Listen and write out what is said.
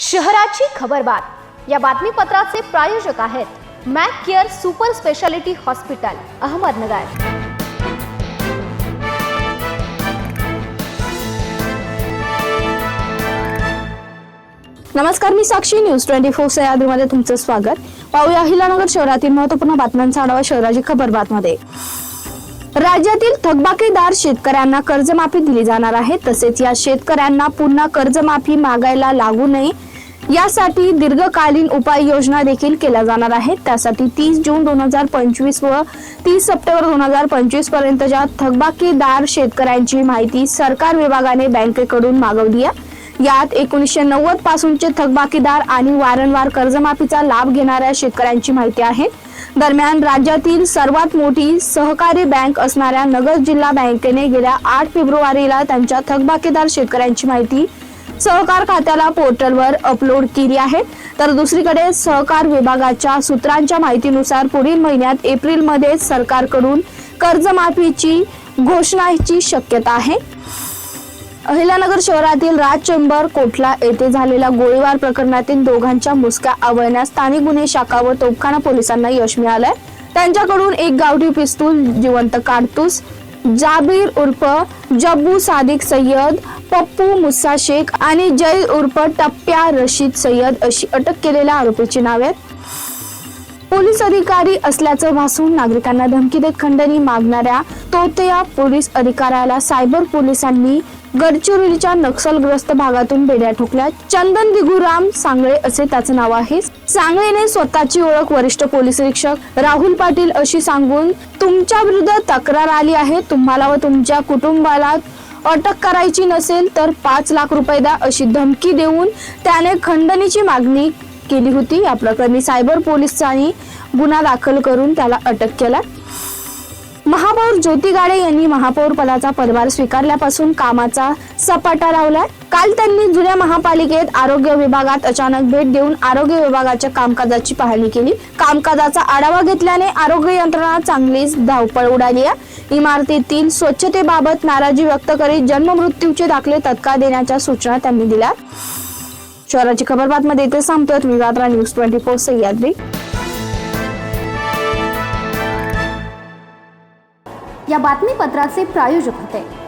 शहराची खबरबात या बातमीपत्राचे प्रायोजक आहेत Mac care super speciality hospital Ahmednagar. नमस्कार मी साक्षी. न्यूज ट्वेंटी फोर सह्याद्रीमध्ये तुमचं स्वागत. पाहूया अहिलानगर शहरातील महत्त्वपूर्ण बातम्यांचा आढावा शहराची खबर बातमध्ये. राज्यातील थकबाकीदार शेतकऱ्यांना कर्जमाफी दिली जाणार आहे तसेच या शेतकऱ्यांना पुन्हा कर्जमाफी मागायला लागू नये यासाठी दीर्घकालीन उपाययोजना देखील केल्या जाणार आहेत. त्यासाठी तीस जून दोन हजार पंचवीस व तीस सप्टेंबर दोन हजार पंचवीस पर्यंतच्या थकबाकीदार शेतकऱ्यांची माहिती सरकार विभागाने बँकेकडून मागवली आहे. यात एकोणीसशे नव्वद पासूनचे थकबाकीदार आणि वारंवार कर्जमाफीचा लाभ घेणाऱ्या शेतकऱ्यांची माहिती आहे. दरम्यान राज्यातील सर्वात मोठी सहकारी बँक असणाऱ्या नगर जिल्हा बँकेने गेल्या आठ फेब्रुवारीला त्यांच्या थकबाकीदार शेतकऱ्यांची माहिती सहकार खात्याला पोर्टलवर अपलोड केली आहे. तर दुसरीकडे सहकार विभागाच्या सूत्रांच्या माहितीनुसार पुढील महिन्यात एप्रिलमध्ये सरकारकडून कर्जमाफीची घोषणाची शक्यता आहे. अहिल्यानगर शहरातील राज चेंबर कोटला येथे झालेल्या गोळीबार प्रकरणातील दोघांच्या मुसक्या आवळण्यास स्थानिक गुन्हे शाखा व तोफखाना पोलिसांना यश मिळालंय. त्यांच्याकडून एक गावठी पिस्तूल जिवंत काडतूस जाबीर उर्फ जब्बू सादिक सय्यद पप्पू मुसा शेख आणि जय उर्फ टप्प्या रशीद सय्यद अशी अटक केलेल्या आरोपीची नावे आहेत. पोलीस अधिकारी असल्याचं भासून नागरिकांना धमकी देत खंडणी मागणाऱ्या तोतया पोलीस अधिकाऱ्याला सायबर पोलिसांनी गडचिरोलीच्या नक्षलग्रस्त भागातून बेड्या ठोकल्या. चंदन दिगुराम सांगळे असे त्याचं नाव आहे. सांगळेने स्वतःची ओळख वरिष्ठ पोलीस निरीक्षक राहुल पाटील अशी सांगून तुमच्या विरुद्ध तक्रार आली आहे. तुम्हाला व तुमच्या कुटुंबाला अटक करायची नसेल तर पाच लाख रुपये द्या अशी धमकी देऊन त्याने खंडणीची मागणी केली होती. या प्रकरणी सायबर पोलिसांनी गुन्हा दाखल करून त्याला अटक केला. महापौर ज्योती गाडे यांनी महापौर पदाचा पदभार स्वीकारल्यापासून कामाचा सपाटा लावलाय. काल त्यांनी जुन्या महापालिकेत आरोग्य विभागात अचानक भेट देऊन आरोग्य विभागाच्या कामकाजाची पाहणी केली. कामकाजाचा आढावा घेतल्याने आरोग्य यंत्रणा चांगलीच धावपळ उडाली आहे. इमारतीतील स्वच्छतेबाबत नाराजी व्यक्त करीत जन्ममृत्यूचे दाखले तत्काळ देण्याच्या सूचना त्यांनी दिल्या. शहराची खबर बातमध्ये इथे सांगतोय विवादरा न्यूज ट्वेंटी फोर सह्याद्री. या बातमीपत्राचे प्रायोजक होते.